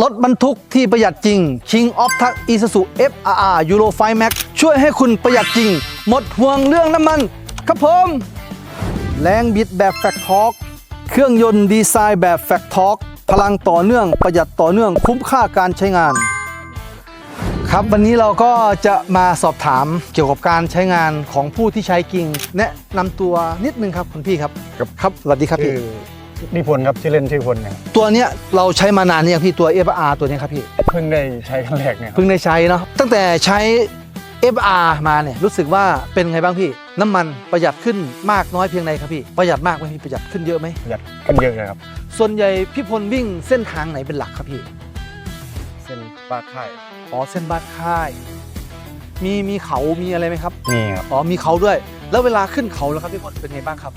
รถบรรทุกที่ประหยัดจริง King of Truck Isuzu FRR Euro 5 Max ช่วยให้คุณประหยัดจริง หมดห่วงเรื่องน้ำมัน ครับผม แรงบิดแบบแฟกทอร์กเครื่องยนต์ดีไซน์แบบแฟกทอร์กพลังต่อเนื่องประหยัดต่อเนื่องคุ้มค่าการใช้งาน ครับวันนี้เราก็จะมาสอบถามเกี่ยวกับการใช้งานของผู้ที่ใช้กิ่งแนะนำตัวนิดนึงครับคุณพี่ครับ ครับ ครับสวัสดีครับชื่พี่อ นิพนธ์ครับชื่อเล่นชื่อพลเนี่ยตัวเนี้ยเราใช้มานานเนี่ยงพี่ตัว FR ตัวเนี้ยครับพี่เพิ่งได้ใช้ครั้งแรกเนี่ยครับเพิ่งได้ใช้เนาะตั้งแต่ใช้ FR มาเนี่ยรู้สึกว่าเป็นไงบ้างพี่ น้ำมันประหยัดขึ้นมากน้อยเพียงใดครับพี่ประหยัดมากไหมพี่ประหยัดขึ้นเยอะไหมประหยัดขึ้นเยอะเลยครับ ส่วนใหญ่พี่พลวิ่งเส้นทางไหนเป็นหลักครับพี่เส้นบ้านค่ายอ๋อเส้นบ้านค่าย มีมีเขามีอะไรไหมครับมีครับ อ๋อมีเขาด้วย แล้วเวลาขึ้นเขาแล้วครับพี่พลเป็นไงบ้างครับ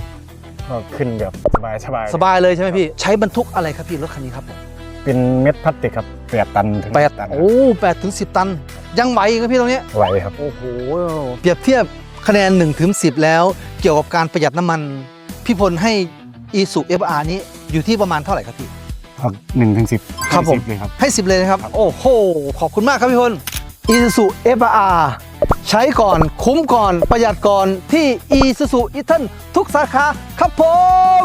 ก็ขึ้นแบบสบายสบายสบายเลยใช่ไหมพี่ใช้บรรทุกอะไรครับพี่รถคันนี้ครับผมเป็นเม็ดพลาสติกครับแปดตันถึงแปดตันครับโอ้แปดถึงสิบตัน ยังไหวอีกครับพี่ตรงเนี้ยไหวครับโอ้โหเปรียบเทียบคะแนน1ถึง10แล้ว เกี่ยวกับการประหยัดน้ำมัน พี่พลให้ e s u FR นี้อยู่ที่ประมาณเท่าไหร่ครับพี่หนึ่งถึงสิบครับผมเลยครับให้10เลยนะครับครับ โอ้โหขอบคุณมากครับพี่พล e s u FR ใช้ก่อนคุ้มก่อนประหยัดก่อนที่ e s u e t a n ทุกสาขาครับผม